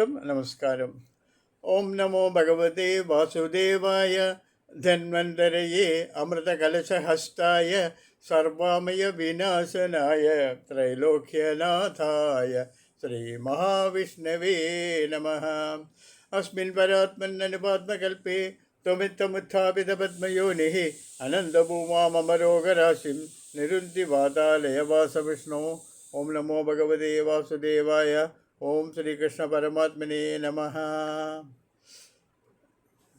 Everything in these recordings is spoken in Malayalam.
നമസ്കാരം. ഓം നമോ ഭഗവതേ വാസുദേവായ ധന്വന്തരയേ അമൃതകലശഹസ്തായ സർവാമയ വിനാശനായ ത്രൈലോക്യനാഥായ ശ്രീമഹാവിഷ്ണവേ നമ. അസ്മിൻ പരാത്മന്നനുപാത്മകൽപ്പേ ത്വമിത്തമുത്ഥാപിതപത്മയോനിः അനന്തഭൂമാമരോഗരാശിം നിരുന്തി വാതാലയവാസവിഷ്ണു ഓം നമോ ഭഗവതേ വാസുദേവായ ഓം ശ്രീകൃഷ്ണ പരമാത്മനേ നമ.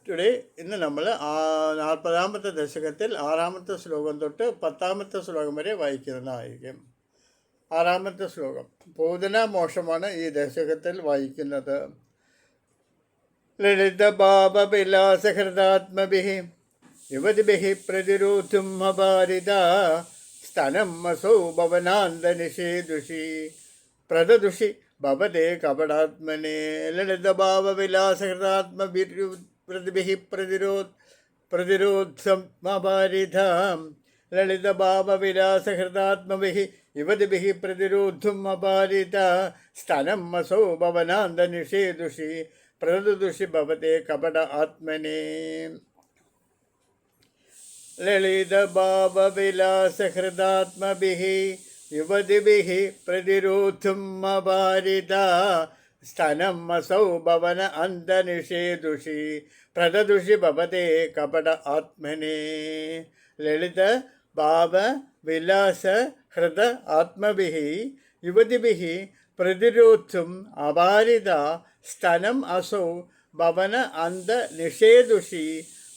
ടുഡേ ഇന്ന് നമ്മൾ നാൽപ്പതാമത്തെ ദശകത്തിൽ ആറാമത്തെ ശ്ലോകം തൊട്ട് പത്താമത്തെ ശ്ലോകം വരെ വായിക്കുന്നതായിരിക്കും. ആറാമത്തെ ശ്ലോകം. പൂതന മോക്ഷമാണ് ഈ ദശകത്തിൽ വായിക്കുന്നത്. ലളിത ലളിതഭാവവിലാസഹൃദാത്മഭിः യുവതിഭി പ്രതിരോധും അപാരിത സ്തനം അസൗ ഭവനാന്തനിഷേദുഷി പ്രദദുഷി. ഭവതേ കപടാത്മനെ ലളിതഭാവവിലാസഹൃദാത്മഭിः പ്രതിരോ പ്രതിരോധമപാരിതാം ലളിതഭാവവിലാസഹൃദാത്മഭിः യുവതിभिः പ്രതിരോധും അപാരിത സ്തനം അസൗ ഭവനാന്തനിഷേദുഷി പ്രദദുഷി ഭവതേ കപട ആത്മനെ. ലളിതഭാവവിലാസഹൃദാത്മഭിः യുവതിभिः പ്രതിരോധും അപാരിത സ്തനം അസൗ ഭവന അന്തനിഷേദുഷി പ്രദദുഷി ഭവതേ കപട ആത്മനെ ലളിത ഭാവ വിലാസ ഹൃദ ആത്മഭിः യുവതിഭിः പ്രതിരോധും അപാരിത സ്തനം അസൗ ഭവന അന്ത നിഷേദുഷി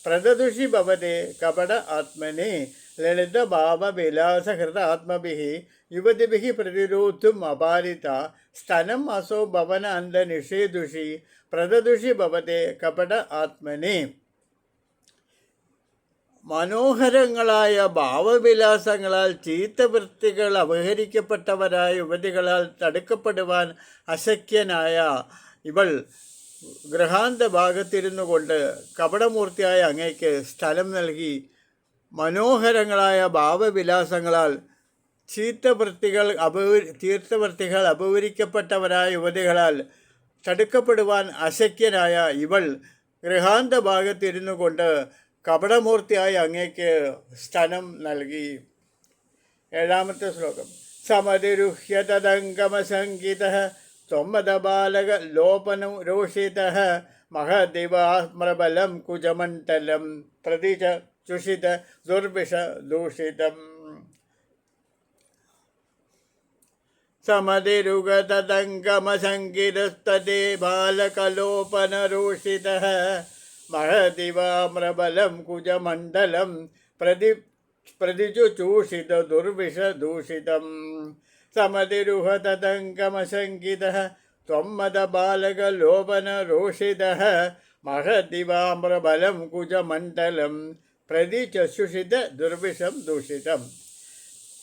പ്രദദുഷി ഭവതേ കപട ആത്മനെ ലളിത യുവതിഭ പ്രതിരോധം അപാരിത. സ്തനം അസോ ഭവന അന്ധ നിഷേധുഷി പ്രദദുഷി ഭവത്തെ കപട ആത്മനെ. മനോഹരങ്ങളായ ഭാവവിലാസങ്ങളാൽ ചീത്തവൃത്തികൾ അപഹരിക്കപ്പെട്ടവരായ യുവതികളാൽ തടുക്കപ്പെടുവാൻ അശക്യനായ ഇവൾ ഗൃഹാന്ത ഭാഗത്തിരുന്നു കൊണ്ട് കപടമൂർത്തിയായ അങ്ങയ്ക്ക് സ്ഥലം നൽകി മനോഹരങ്ങളായ ഭാവവിലാസങ്ങളാൽ ചീത്തവൃത്തികൾ അപവി തീർത്ഥവൃത്തികൾ അപൗരിക്കപ്പെട്ടവരായ യുവതികളാൽ തടുക്കപ്പെടുവാൻ അശക്യനായ ഇവൾ ഗൃഹാന്ത ഭാഗത്തിരുന്നു കൊണ്ട് കപടമൂർത്തിയായി അങ്ങേക്ക് സ്ഥനം നൽകി. ഏഴാമത്തെ ശ്ലോകം. സമതിരുഹ്യതദംഗമസംഗീത ത്വമദബാലക ലോപനം രോഷിത മഹദിവാസ്മൃബലം കുജമണ്ഡലം. പ്രതിച चुषित दुर्विष दूषित समधिरुगतदङ्गमसङ्गिरस्तदे बालकलोपनरूषितः। महदिवाम्रबलं कुजमण्डलं प्रदि प्रदिजुचूषितदुर्विषदूषितं समधिरुह तदङ्गमसङ्गितः त्वं महति महदिवाम्रबलं कुजमण्डलं പ്രതി ചശുഷിത ദുർവിഷം ദൂഷിതം.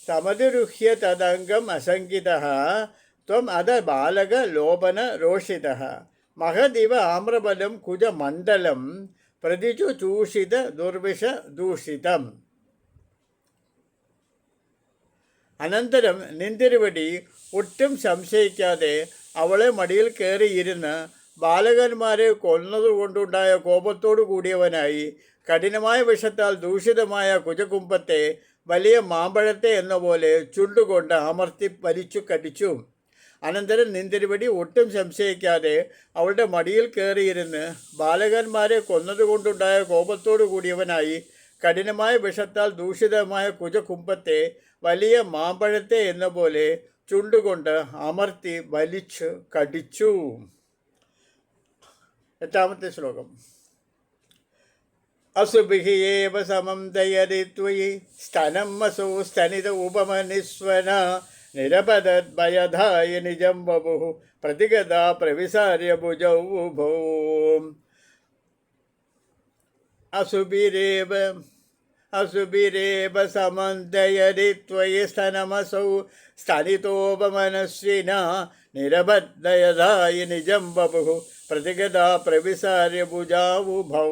സമതിരുഹ്യ തദംഗം അസംഗിത ത്വം അത ബാലക ലോപന രോഷിത. മഹദിവ ആമ്രബലം കുജമണ്ഡലം പ്രതിചു ചൂഷിത ദുർവിഷ ദൂഷിതം. അനന്തരം നിന്തിരുവടി ഒട്ടും സംശയിക്കാതെ അവളെ മടിയിൽ കയറിയിരുന്ന് ബാലകന്മാരെ കൊന്നതുകൊണ്ടുണ്ടായ കോപത്തോടു കൂടിയവനായി കഠിനമായ വിഷത്താൽ ദൂഷിതമായ കുജകുംഭത്തെ വലിയ മാമ്പഴത്തെ എന്ന പോലെ ചുണ്ടുകൊണ്ട് അമർത്തി വലിച്ചു കടിച്ചു. അനന്തരം നിന്തിരുവടി ഒട്ടും സംശയിക്കാതെ അവളുടെ മടിയിൽ കയറിയിരുന്ന് ബാലകന്മാരെ കൊന്നതുകൊണ്ടുണ്ടായ കോപത്തോടു കൂടിയവനായി കഠിനമായ വിഷത്താൽ ദൂഷിതമായ കുജകുംഭത്തെ വലിയ മാമ്പഴത്തെ എന്ന പോലെ ചുണ്ടുകൊണ്ട് അമർത്തി വലിച്ചു കടിച്ചു. എട്ടാമത്തെ ശ്ലോകം അസുഭിഹിയേവ സമം ദയതി ത്വയി സ്തനം അസോ സ്തനിത ഉപമനിസ്വന നിരപദദ്ഭയധായ നിജം വപു പ്രതിഗത പ്രവിസാര്യ ഭുജൗ ഉഭോ അസുബിരേവ അസുബിരേവ സമന്തയതി ത്വയി സ്തനമസൗ സ്ഥലിതോപമനസ്വിന നിരബദ്ധയധായ നിജം വപു പ്രതിഗത പ്രവിസാര്യ ഭുജാവുഭൗ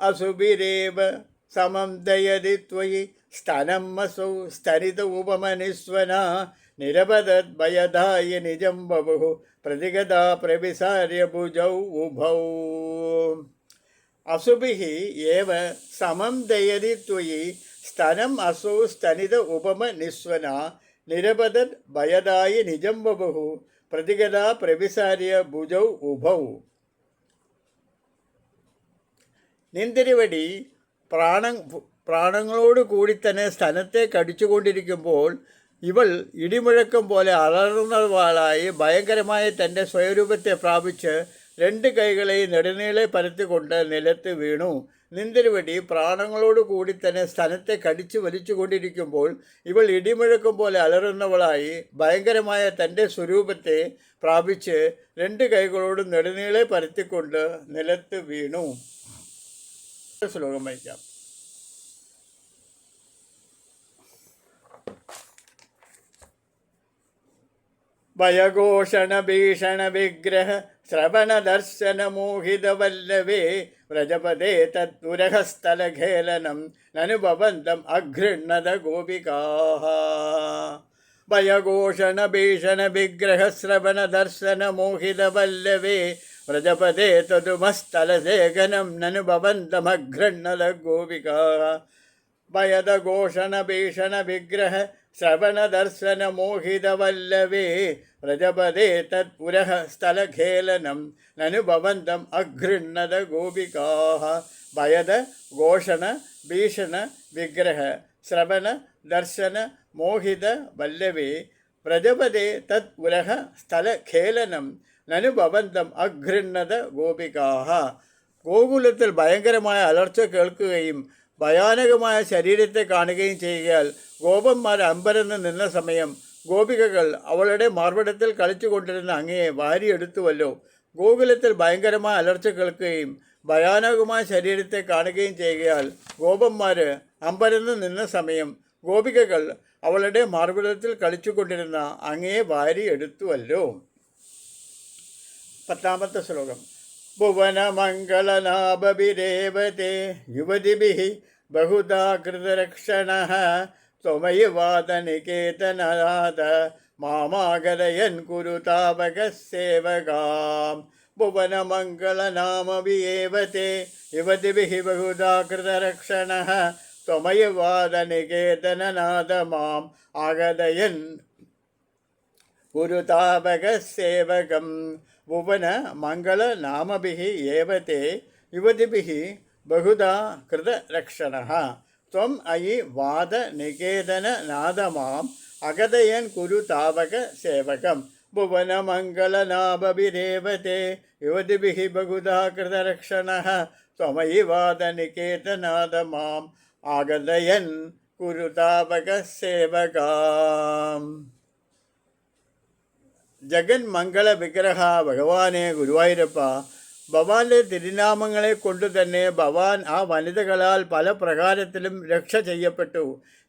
അസുബിരേവ സമം ദയതി ത്വയി സ്ഥനം അസൗ സ്ഥരിത ഉപമനിസ്വന നിരപതദ്ഭയദായ നിജം ബഭു പ്രതിഗതാ പ്രവിസാര്യ ഭുജൗ ഉഭൗ അസുഭിः एव समं दयति त्वयि स्तनम् असौ स्तनित उपम निःस्वना निरपतत् भयदाय निजं बभुः പ്രതിഗത പ്രവിസാരിയ ഭുജൗ ഉഭൗ. നിന്തിരിവടി പ്രാണ പ്രാണങ്ങളോട് കൂടി തന്നെ സ്ഥലത്തെ കടിച്ചുകൊണ്ടിരിക്കുമ്പോൾ ഇവൾ ഇടിമുഴക്കം പോലെ അലർന്നവാളായി ഭയങ്കരമായ തന്റെ സ്വയരൂപത്തെ പ്രാപിച്ച് രണ്ട് കൈകളെയും നെടുനീളെ പരത്തിക്കൊണ്ട് നിലത്ത് വീണു. നിന്തിരുവടി പ്രാണങ്ങളോട് കൂടി തന്നെ സ്ഥലത്തെ കടിച്ചു വലിച്ചുകൊണ്ടിരിക്കുമ്പോൾ ഇവൾ ഇടിമുഴക്കം പോലെ അലറുന്നവളായി ഭയങ്കരമായ തന്റെ സ്വരൂപത്തെ പ്രാപിച്ച് രണ്ട് കൈകളോടും നെടുനീളെ പരത്തിക്കൊണ്ട് നിലത്ത് വീണു. ശ്ലോകം വഹിക്കാം ഭയഘോഷണ ഭീഷണ വിഗ്രഹ ശ്രവണ ദർശന മോഹിതവല്ലവേ വ്രജപദേ തദ്ദുരഹസ്ഥലഖേലനം നനുഭവന്തം അഘൃണ്ണത ഗോപികാः ഭയഘോഷണ ഭീഷണ വിഗ്രഹ ശ്രവണ ദർശന മോഹിതവല്ലവേ വ്രജപദേ തതുമസ്ഥലസേകനം നനുഭവന്തമഘൃണ്ണത ഗോപികാः ഭയദഘോഷണ ഭീഷണ വിഗ്രഹ ശ്രവണ ദർശന മോഹിതവല്ലവേ വ്രജപദേ തത്പുരഃ സ്ഥലഖേലനം നനുഭവന്തം അഘൃണ്ണത ഗോപികാഹ ഭയത ഘോഷണ ഭീഷണ വിഗ്രഹ ശ്രവണ ദർശന മോഹിത വല്ലവേ വ്രജപദേ തത്പുരഃ സ്ഥലഖേലനം നനുഭവന്തം അഘൃണ്ണത ഗോപികാഹ ഗോകുലത്തിൽ ഭയങ്കരമായ അലർച്ച കേൾക്കുകയും ഭയാനകമായ ശരീരത്തെ കാണുകയും ചെയ്യുകയാൽ ഗോപന്മാർ അമ്പരന്ന് നിന്ന സമയം ഗോപികകൾ അവളുടെ മാർവടത്തിൽ കളിച്ചുകൊണ്ടിരുന്ന അങ്ങയെ വാരിയെടുത്തുവല്ലോ. ഗോകുലത്തിൽ ഭയങ്കരമായ അലർച്ച കേൾക്കുകയും ഭയാനകമായ ശരീരത്തെ കാണുകയും ചെയ്യുകയാൽ ഗോപന്മാർ അമ്പരന്ന് നിന്ന സമയം ഗോപികകൾ അവളുടെ മാർവിടത്തിൽ കളിച്ചുകൊണ്ടിരുന്ന അങ്ങയെ വാരി എടുത്തുവല്ലോ പത്താമത്തെ ശ്ലോകം. भुवनमङ्गलनाभभिरेवते युवतिभिः बहुधा कृतरक्षणः त्वमयि वादनिकेतननाथ मामागरयन् कुरु तावकः सेवकाम् भुवनमङ्गलनामभियेवते युवतिभिः बहुधा कृतरक्षणः त्वमयि वादनिकेतननाथ माम् आगदयन् कुरुतापकः सेवकम् भुवन मङ्गलनामभिः एव ते युवतिभिः बहुधा कृतरक्षणः त्वम् अयि वादनिकेतननादमाम् अकथयन् कुरु तावकसेवकं भुवनमङ्गलनाभभिरेव ते युवतिभिः बहुधा कृतरक्षणः त्वमयि वादनिकेतनाद माम् आगतयन् कुरु तावकसेवकाम् ജഗൻ മംഗള വിഗ്രഹ ഭഗവാനെ ഗുരുവായൂരപ്പ ഭവാന്റെ തിരുനാമങ്ങളെ കൊണ്ടു തന്നെ ഭവാൻ ആ വനിതകളാൽ പല പ്രകാരത്തിലും രക്ഷ ചെയ്യപ്പെട്ടു.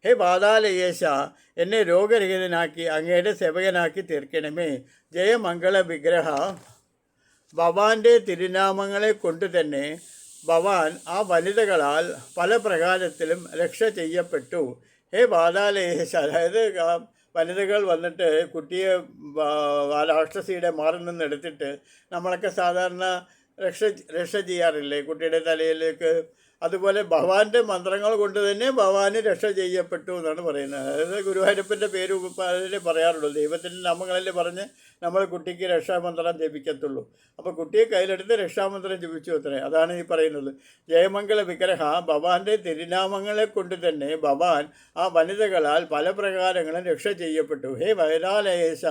ഹേ പാതാലയേശ എന്നെ രോഗരഹിതനാക്കി അങ്ങയുടെ സേവകനാക്കി തീർക്കണമേ. ജയമംഗള വിഗ്രഹ ഭവാന്റെ തിരുനാമങ്ങളെ കൊണ്ടു തന്നെ ഭവാൻ ആ വനിതകളാൽ പല പ്രകാരത്തിലും രക്ഷ ചെയ്യപ്പെട്ടു. ഹേ പാതാലയേശ അതായത് വനിതകൾ വന്നിട്ട് കുട്ടിയെ രാക്ഷസിയുടെ മാറിൽ നിന്ന് എടുത്തിട്ട് നമ്മളൊക്കെ സാധാരണ രക്ഷ രക്ഷ ചെയ്യാറില്ലേ? കുട്ടിയുടെ തലയിലേക്ക് അതുപോലെ ഭഗവാന്റെ മന്ത്രങ്ങൾ കൊണ്ട് തന്നെ ഭഗവാന് രക്ഷ ചെയ്യപ്പെട്ടു എന്നാണ് പറയുന്നത്. അതായത് ഗുരുവായൂരപ്പന്റെ പേര് അതിലേ പറയാറുള്ളൂ. ദൈവത്തിന്റെ നാമങ്ങളല്ലേ പറഞ്ഞ് നമ്മൾ കുട്ടിക്ക് രക്ഷാമന്ത്രം ജപിക്കത്തുള്ളൂ. അപ്പോൾ കുട്ടിയെ കയ്യിലെടുത്ത് രക്ഷാമന്ത്രം ജപിച്ചു അത്രേ. അതാണ് ഈ പറയുന്നത്. ജയമംഗള വിഗ്രഹ ഭവാന്റെ തിരുനാമങ്ങളെ കൊണ്ട് തന്നെ ഭവാൻ ആ വനിതകളാൽ പല പ്രകാരങ്ങളും രക്ഷ ചെയ്യപ്പെട്ടു. ഹേ വൈരാലയേശ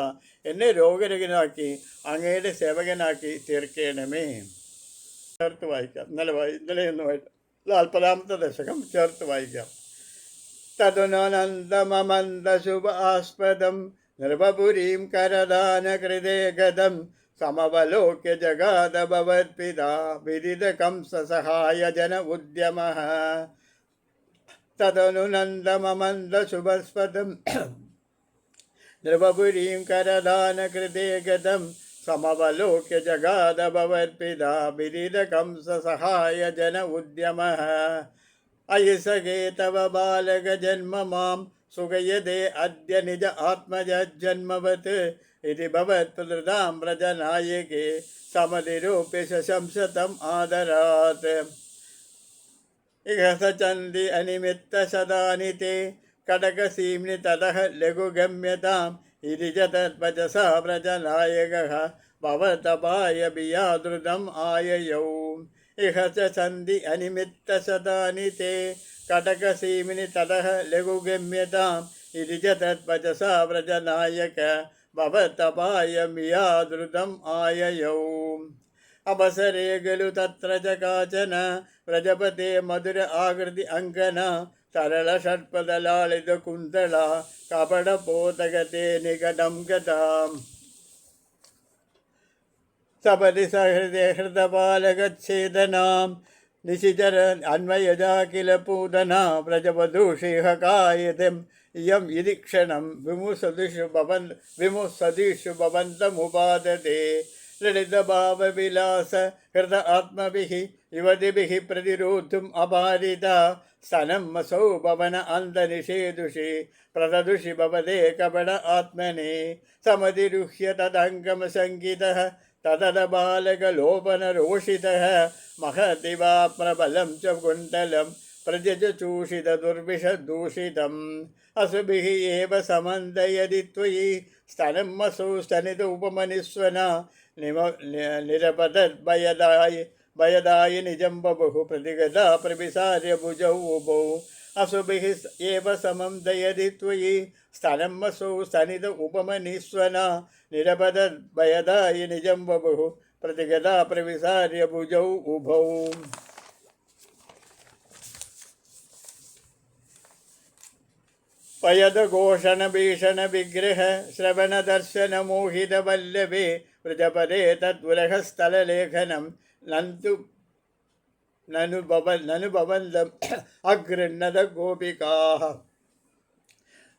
എന്നെ രോഗരഹിതനാക്കി അങ്ങയുടെ സേവകനാക്കി തീർക്കണമേ. ചേർത്ത് വായിക്കാം. ഇന്നലെ വായി ഇന്നലെ ഒന്ന് വായിക്കാം നാൽപ്പതാമത്തെ ദശകം ചേർത്ത് വായിക്കാം. തദുനന്ദമമന്ദശുഭാസ്പദം നൃപപുരീം കരദാനകൃതേ ഗതം സമവലോക്യ ജഗാദ ഭവത്പിതാ വിദിതകംസഹായ ജന ഉദ്യമ തദനുനന്ദമമന്ദശുഭസ്പദം നൃപപുരീം കരദാനകൃതേ समवलोक्यजगादभवत्पिता बिरिदकं सहाय जन उद्यमः। अयिसगे तव बालकजन्म माँ सुगयदे अद्य निज आत्मजन्मवत् इति भवत्प्रदां व्रजनायके समधिरूप्य शशंसतम् आदरात्। इह सचन्ति अनिमित्तशदानि ते कडकसीम्नि ततः लघुगम्यताम् ലഘുഗമ്യതാം ഇരിജതദ്വചസാ വ്രജനായകः ഭവതപായ ബിയാദൃതം ആയയൗ. ഇഹ ച സന്ധി അനിമിത്തശതാനി തേ കടകസീമിനി തതഃ ലഘുഗമ്യതാം ഇരിജതദ്വചസാ വ്രജനായക ഭവതപായ മിയാദൃതം ആയയൗ. അവസരേ ഖലു തത്ര ച കാചന വ്രജപതേ മധുര ആകൃതി സരള ഷഡ്പദലാളിത കുന്തള കപടപോതകത്തെ നികടം ഗതാം. സപതി സഹൃദയ ഹൃദപാലകച്ഛേദനാം നിശിചര അന്വയജാ കില പൂതന. വ്രജവധൂഷിഹകായതം ഇയം ഇതി ക്ഷണം. വിമുസദിഷു ഭവൻ വിമുസദിഷു ഭവന്തമുപാദത്തെ ലളിതഭാവവിലാസ ഹൃദ ആത്മഭിः യുവതിभिः പ്രതിരോധം അപാരിത. स्तनम् असौ भवन अन्तनिषेदुषि प्रददुषि भवदे कपण आत्मने। समधिरुह्य तदङ्गमसङ्गितः बालकलोपन रोषि महतिबल प्रबलं च कुण्डलं प्रजचूषितदुर्विषदूषितम् दूषित एव समन्दयदि त्वयि। स्तनम् मसौ स्तनित उपमनिस्वना, निम निरपदद्भयदाय भयदाय निजं बभुः प्रतिगता प्रविसार्य भुजौ उभौ। असुभिः एव समं दयदि त्वयि। स्तनं मसौ स्तनित उपमनिस्वना। निरपतद्भयदाय निजं बभुः प्रतिगता प्रविसार्य भुजौ उभौ। पयदघोषणभीषणविग्रह श्रवणदर्शनमोहितवल्लभे व्रजपदे तद्वुलहस्थललेखनं नन्तु ननु भव ननु भवन्तम् अगृह्णद गोपिकाः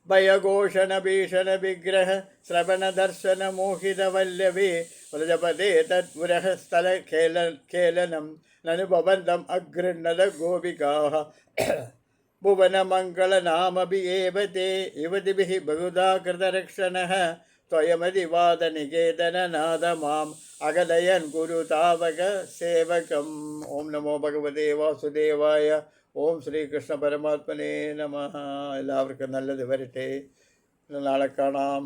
भयघोषणभीषणविग्रह श्रवणदर्शनमोहितवल्लभे व्रजपदे तद्वुरहस्थलखेल खेलनं ननु भवन्तम् अगृह्णद गोपिकाः भुवनमङ्गलनामभि एव ते युवतिभिः बहुधा कृतरक्षणः त्वयमधिवादनिकेतननाद माम् अगदयन् कुरु तावक सेवकम् ॐ नमो ഭഗവതേ വാസുദേവായ ഓം ശ്രീകൃഷ്ണ പരമാത്മനേ നമ എല്ലാവർക്കും നല്ലത് വരട്ടെ നാളെ കാണാം